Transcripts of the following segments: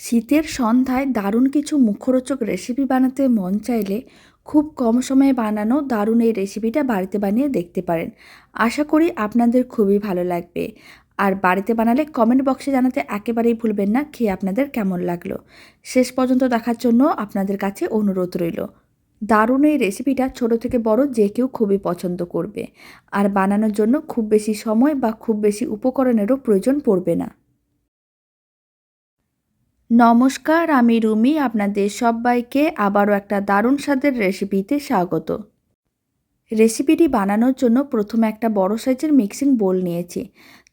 শীতের সন্ধ্যায় দারুণ কিছু মুখরোচক রেসিপি বানাতে মন চাইলে খুব কম সময়ে বানানো দারুণ এই রেসিপিটা বাড়িতে বানিয়ে দেখতে পারেন। আশা করি আপনাদের খুবই ভালো লাগবে। আর বাড়িতে বানালে কমেন্ট বক্সে জানাতে একেবারেই ভুলবেন না খেয়ে আপনাদের কেমন লাগল। শেষ পর্যন্ত দেখার জন্য আপনাদের কাছে অনুরোধ রইল। দারুণ এই রেসিপিটা ছোট থেকে বড় যে কেউ খুবই পছন্দ করবে। আর বানানোর জন্য খুব বেশি সময় বা খুব বেশি উপকরণেরও প্রয়োজন পড়বে না। নমস্কার, আমি রুমি। আপনাদের সবাইকে আবারও একটা দারুণ স্বাদের রেসিপিতে স্বাগত। রেসিপিটি বানানোর জন্য প্রথমে একটা বড় সাইজের মিক্সিং বোল নিয়েছি।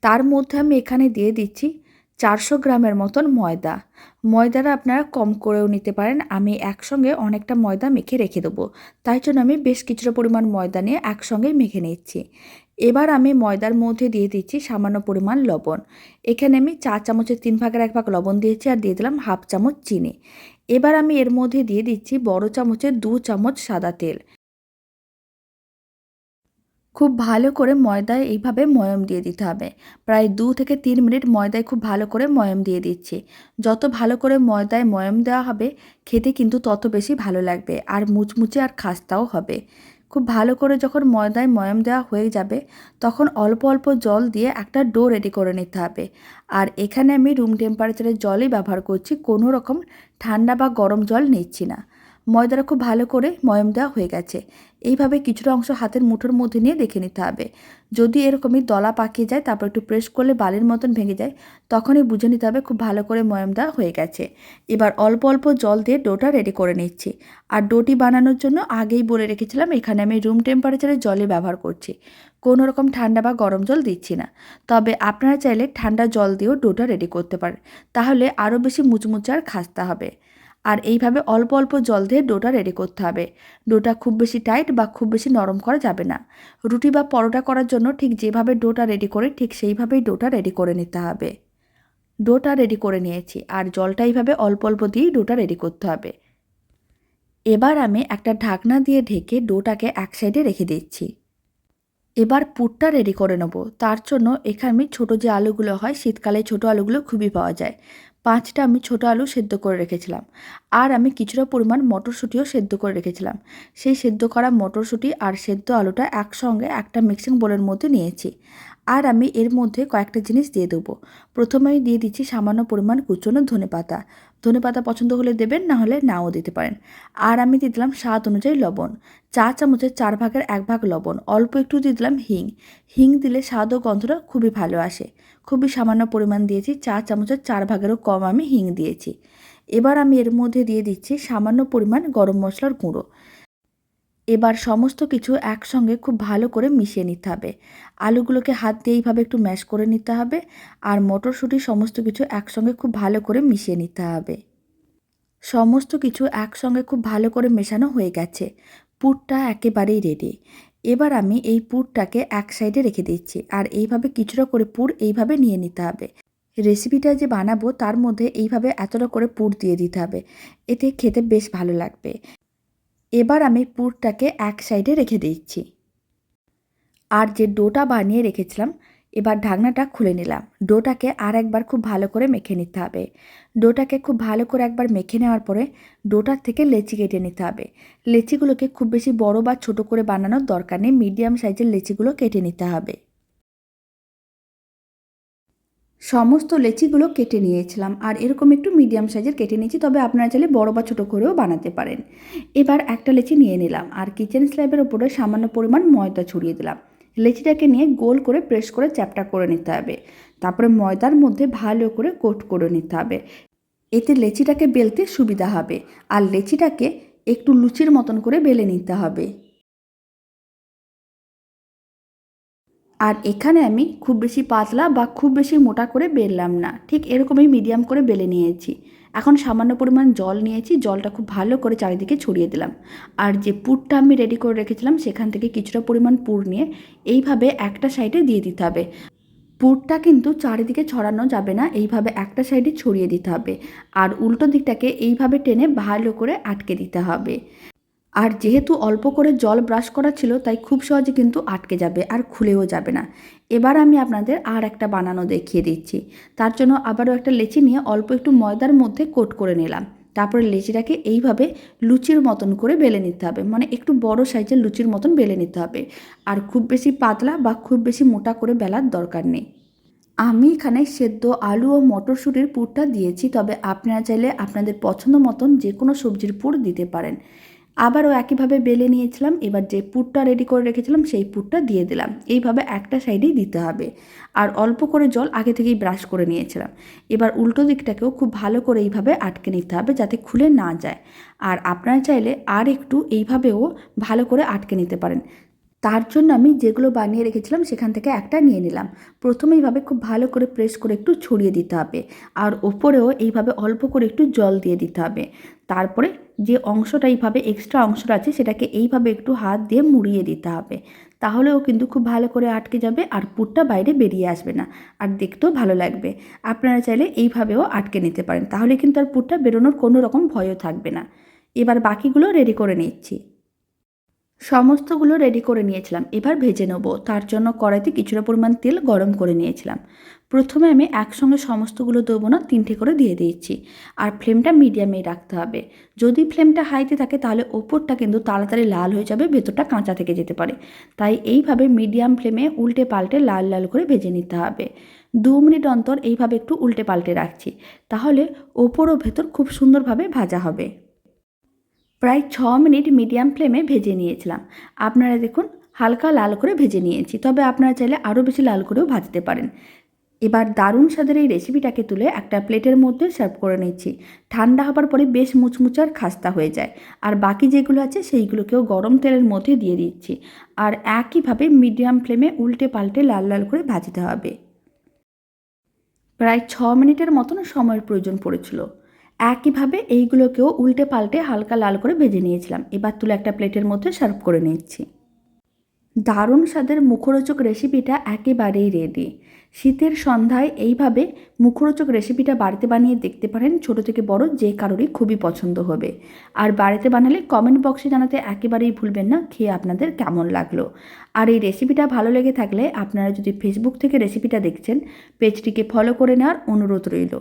তার মধ্যে আমি এখানে দিয়ে দিচ্ছি চারশো গ্রামের মতন ময়দা। ময়দাটা আপনারা কম করেও নিতে পারেন। আমি একসঙ্গে অনেকটা ময়দা মেখে রেখে দেবো। তাই জন্য আমি বেশ কিছুটা পরিমাণ ময়দা নিয়ে একসঙ্গে মেখে নিচ্ছি। এবার আমি ময়দার মধ্যে দিয়ে দিচ্ছি সামান্য পরিমাণ লবণ। এখানে আমি চা চামচের তিন ভাগের এক ভাগ লবণ দিয়েছি আর দিয়ে দিলাম হাফ চামচ চিনি। এবার আমি এর মধ্যে দিয়ে দিচ্ছি বড় চামচের দু চামচ সাদা তেল। খুব ভালো করে ময়দায় এইভাবে ময়ম দিয়ে দিতে হবে। প্রায় দু থেকে তিন মিনিট ময়দায় খুব ভালো করে ময়ম দিয়ে দিচ্ছি। যত ভালো করে ময়দায় ময়ম দেওয়া হবে, খেতে কিন্তু তত বেশি ভালো লাগবে আর মুচমুচে আর খাস্তাও হবে। খুব ভালো করে যখন ময়দায় ময়ম দেওয়া হয়ে যাবে, তখন অল্প অল্প জল দিয়ে একটা ডো রেডি করে নিতে হবে। আর এখানে আমি রুম টেম্পারেচারের জলই ব্যবহার করছি, কোনো রকম ঠান্ডা বা গরম জল নিচ্ছি না। ময়দাটা খুব ভালো করে ময়ম দেওয়া হয়ে গেছে। এইভাবে কিছুটা অংশ হাতের মুঠোর মধ্যে নিয়ে দেখে নিতে হবে। যদি এরকমই দলা পাকিয়ে যায়, তারপর একটু প্রেস করলে বালির মতন ভেঙে যায়, তখনই বুঝে নিতে হবে খুব ভালো করে ময়ম দেওয়া হয়ে গেছে। এবার অল্প অল্প জল দিয়ে ডোটা রেডি করে নিচ্ছি। আর ডোটি বানানোর জন্য আগেই বলে রেখেছিলাম, এখানে আমি রুম টেম্পারেচারে জলে ব্যবহার করছি। কোনো রকম ঠান্ডা বা গরম জল দিচ্ছি না। তবে আপনারা চাইলে ঠান্ডা জল দিয়েও ডোটা রেডি করতে পারেন। তাহলে আরও বেশি মুচমুচে আর খাস্তা হবে। আর এইভাবে অল্প অল্প জল দিয়ে ডোটা রেডি করতে হবে। ডোটা খুব বেশি টাইট বা খুব বেশি নরম করা যাবে না। রুটি বা পরোটা করার জন্য ঠিক যেভাবে ডোটা রেডি করে ঠিক সেইভাবেই ডোটা রেডি করে নিতে হবে। ডোটা রেডি করে নিয়েছি আর জলটা এইভাবে অল্প অল্প দিয়েই ডোটা রেডি করতে হবে। এবার আমি একটা ঢাকনা দিয়ে ঢেকে ডোটাকে এক সাইডে রেখে দিচ্ছি। এবার পুরটা রেডি করে নেব। তার জন্য এখানে ছোটো যে আলুগুলো হয়, শীতকালে ছোটো আলুগুলো খুবই পাওয়া যায়। পাঁচটা আমি ছোট আলু সেদ্ধ করে রেখেছিলাম। আর আমি কিছুটা পরিমাণ মটরশুঁটিও সেদ্ধ করে রেখেছিলাম। সেই সেদ্ধ করা মটরশুঁটি আর সেদ্ধ আলুটা একসঙ্গে একটা মিক্সিং বোলের মধ্যে নিয়েছি। আর আমি এর মধ্যে কয়েকটা জিনিস দিয়ে দেবো। প্রথমে আমি দিয়ে দিচ্ছি সামান্য পরিমাণ কুচনো ধনে পাতা। ধনে পাতা পছন্দ হলে দেবেন, না হলে নাও দিতে পারেন। আর আমি দিয়ে দিলাম স্বাদ অনুযায়ী লবণ। চা চামচের চার ভাগের এক ভাগ লবণ, অল্প একটু দিয়ে দিলাম হিং। হিং দিলে স্বাদ ও গন্ধটা খুবই ভালো আসে। খুবই সামান্য পরিমাণ দিয়েছি, চা চামচের চার ভাগেরও কম আমি হিং দিয়েছি। এবার আমি এর মধ্যে দিয়ে দিচ্ছি সামান্য পরিমাণ গরম মশলার গুঁড়ো। এবার সমস্ত কিছু একসঙ্গে খুব ভালো করে মিশিয়ে নিতে হবে। আলুগুলোকে হাত দিয়ে এইভাবে একটু ম্যাশ করে নিতে হবে আর মটরশুঁটি সমস্ত কিছু একসঙ্গে খুব ভালো করে মিশিয়ে নিতে হবে। সমস্ত কিছু একসঙ্গে খুব ভালো করে মেশানো হয়ে গেছে। পুরটা একেবারেই রেডি এবার আমি এই পুরটাকে এক সাইডে রেখে দিচ্ছি আর এইভাবে কিছুটা করে পুর এইভাবে নিয়ে নিতে হবে। রেসিপিটা যে বানাবো তার মধ্যে এইভাবে এতটা করে পুর দিয়ে দিতে হবে। এতে খেতে বেশ ভালো লাগবে। এবার আমি পুরটাকে এক সাইডে রেখে দিচ্ছি। আর যে ডোটা বানিয়ে রেখেছিলাম, এবার ঢাকনাটা খুলে নিলাম। ডোটাকে আর একবার খুব ভালো করে মেখে নিতে হবে। ডোটাকে খুব ভালো করে একবার মেখে নেওয়ার পরে ডোটার থেকে লেচি কেটে নিতে হবে। লেচিগুলোকে খুব বেশি বড় বা ছোট করে বানানোর দরকার নেই। মিডিয়াম সাইজের লেচিগুলো কেটে নিতে হবে। সমস্ত লেচিগুলো কেটে নিয়েছিলাম। আর এরকম একটু মিডিয়াম সাইজের কেটে নিয়েছি, তবে আপনারা চাইলে বড় বা ছোটো করেও বানাতে পারেন। এবার একটা লেচি নিয়ে নিলাম আর কিচেন স্ল্যাবের ওপরে সামান্য পরিমাণ ময়দা ছড়িয়ে দিলাম। লেচিটাকে নিয়ে গোল করে প্রেস করে চ্যাপটা করে নিতে হবে। তারপরে ময়দার মধ্যে ভালো করে কোট করে নিতে হবে। এতে লেচিটাকে বেলতে সুবিধা হবে। আর লেচিটাকে একটু লুচির মতন করে বেলে নিতে হবে। আর এখানে আমি খুব বেশি পাতলা বা খুব বেশি মোটা করে বেললাম না। ঠিক এরকমই মিডিয়াম করে বেলে নিয়েছি। এখন সামান্য পরিমাণ জল নিয়েছি, জলটা খুব ভালো করে চারিদিকে ছড়িয়ে দিলাম। আর যে পুরটা আমি রেডি করে রেখেছিলাম, সেখান থেকে কিছুটা পরিমাণ পুর নিয়ে এইভাবে একটা সাইডে দিয়ে দিতে হবে। পুরটা কিন্তু চারিদিকে ছড়ানো যাবে না, এইভাবে একটা সাইডে ছড়িয়ে দিতে হবে। আর উল্টো দিকটাকে এইভাবে টেনে ভালো করে আটকে দিতে হবে। আর যেহেতু অল্প করে জল ব্রাশ করা ছিল, তাই খুব সহজে কিন্তু আটকে যাবে আর খুলেও যাবে না। এবার আমি আপনাদের আর একটা বানানো দেখিয়ে দিচ্ছি। তার জন্য আবারও একটা লেচি নিয়ে অল্প একটু ময়দার মধ্যে কোট করে নিলাম। তারপরে লেচিটাকে এইভাবে লুচির মতন করে বেলে নিতে হবে। মানে একটু বড় সাইজের লুচির মতন বেলে নিতে হবে। আর খুব বেশি পাতলা বা খুব বেশি মোটা করে বেলার দরকার নেই। আমি এখানে সেদ্ধ আলু ও মটরশুঁটির পুরটা দিয়েছি, তবে আপনারা চাইলে আপনাদের পছন্দ মতন যে কোনো সবজির পুর দিতে পারেন। আবারও একইভাবে বেলে নিয়েছিলাম, এবার যে পুটটা রেডি করে রেখেছিলাম সেই পুটটা দিয়ে দিলাম। এইভাবে একটা সাইডেই দিতে হবে। আর অল্প করে জল আগে থেকেই ব্রাশ করে নিয়েছিলাম। এবার উল্টো দিকটাকেও খুব ভালো করে এইভাবে আটকে নিতে হবে যাতে খুলে না যায়। আর আপনারা চাইলে আর একটু এইভাবেও ভালো করে আটকে নিতে পারেন। তার জন্য আমি যেগুলো বানিয়ে রেখেছিলাম সেখান থেকে একটা নিয়ে নিলাম। প্রথমে এইভাবে খুব ভালো করে প্রেস করে একটু ছড়িয়ে দিতে হবে। আর ওপরেও এইভাবে অল্প করে একটু জল দিয়ে দিতে হবে। তারপরে যে অংশটা এইভাবে এক্সট্রা অংশটা আছে সেটাকে এইভাবে একটু হাত দিয়ে মুড়িয়ে দিতে হবে। তাহলেও কিন্তু খুব ভালো করে আটকে যাবে আর পুরটা বাইরে বেরিয়ে আসবে না। আর দেখতেও ভালো লাগবে। আপনারা চাইলে এইভাবেও আটকে নিতে পারেন। তাহলে কিন্তু আর পুরটা বেরোনোর কোনো রকম ভয়ও থাকবে না। এবার বাকিগুলো রেডি করে নিচ্ছি। সমস্তগুলো রেডি করে নিয়েছিলাম। এবার ভেজে নেব। তার জন্য কড়াইতে কিছুটা পরিমাণ তেল গরম করে নিয়েছিলাম। প্রথমে আমি একসঙ্গে সমস্তগুলো দেবো না, তিনটে করে দিয়ে দিয়েছি। আর ফ্লেমটা মিডিয়ামেই রাখতে হবে। যদি ফ্লেমটা হাইতে থাকে, তাহলে ওপরটা কিন্তু তাড়াতাড়ি লাল হয়ে যাবে, ভেতরটা কাঁচা থেকে যেতে পারে। তাই এইভাবে মিডিয়াম ফ্লেমে উল্টে পাল্টে লাল লাল করে ভেজে নিতে হবে। দু মিনিট অন্তর এইভাবে একটু উল্টে পাল্টে রাখছি। তাহলে ওপর ও ভেতর খুব সুন্দরভাবে ভাজা হবে। প্রায় ছ মিনিট মিডিয়াম ফ্লেমে ভেজে নিয়েছিলাম। আপনারা দেখুন, হালকা লাল করে ভেজে নিয়েছি। তবে আপনারা চাইলে আরও বেশি লাল করেও ভাজতে পারেন। এবার দারুণ স্বাদের এই রেসিপিটাকে তুলে একটা প্লেটের মধ্যে সার্ভ করে নিচ্ছি। ঠান্ডা হবার পরে বেশ মুচমুচার খাস্তা হয়ে যায়। আর বাকি যেগুলো আছে, সেইগুলোকেও গরম তেলের মধ্যে দিয়ে দিচ্ছি। আর একইভাবে মিডিয়াম ফ্লেমে উল্টে পাল্টে লাল লাল করে ভাজতে হবে। প্রায় ছ মিনিটের মতন সময়ের প্রয়োজন পড়েছিল। একইভাবে এইগুলোকেও উল্টে পাল্টে হালকা লাল করে ভেজে নিয়েছিলাম। এবার তুলে একটা প্লেটের মধ্যে সার্ভ করে নিচ্ছি। দারুণ স্বাদের মুখরোচক রেসিপিটা একেবারেই রেডি। শীতের সন্ধ্যায় এইভাবে মুখরোচক রেসিপিটা বাড়িতে বানিয়ে দেখতে পারেন ছোট থেকে বড় যে কারোরই খুবই পছন্দ হবে। আর বাড়িতে বানালে কমেন্ট বক্সে জানাতে একেবারেই ভুলবেন না খেয়ে আপনাদের কেমন লাগল। আর এই রেসিপিটা ভালো লেগে থাকলে আপনারা যদি ফেসবুক থেকে রেসিপিটা দেখছেন, পেজটিকে ফলো করে নেওয়ার অনুরোধ রইল।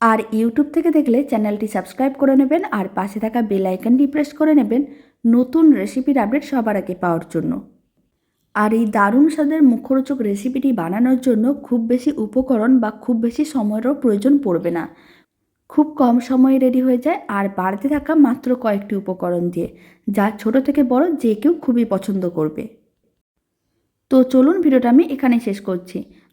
আর ইউটিউব থেকে দেখলে চ্যানেলটি সাবস্ক্রাইব করে নেবেন আর পাশে থাকা বেল আইকনটি প্রেস করে নেবেন নতুন রেসিপির আপডেট সবার আগে পাওয়ার জন্য। আর এই দারুণ স্বাদের মুখরোচক রেসিপিটি বানানোর জন্য খুব বেশি উপকরণ বা খুব বেশি সময়েরও প্রয়োজন পড়বে না। খুব কম সময়ে রেডি হয়ে যায় আর বাড়তে থাকা মাত্র কয়েকটি উপকরণ দিয়ে, যা ছোট থেকে বড় যে কেউ খুবই পছন্দ করবে। তো চলুন ভিডিওটা আমি এখানে শেষ করছি।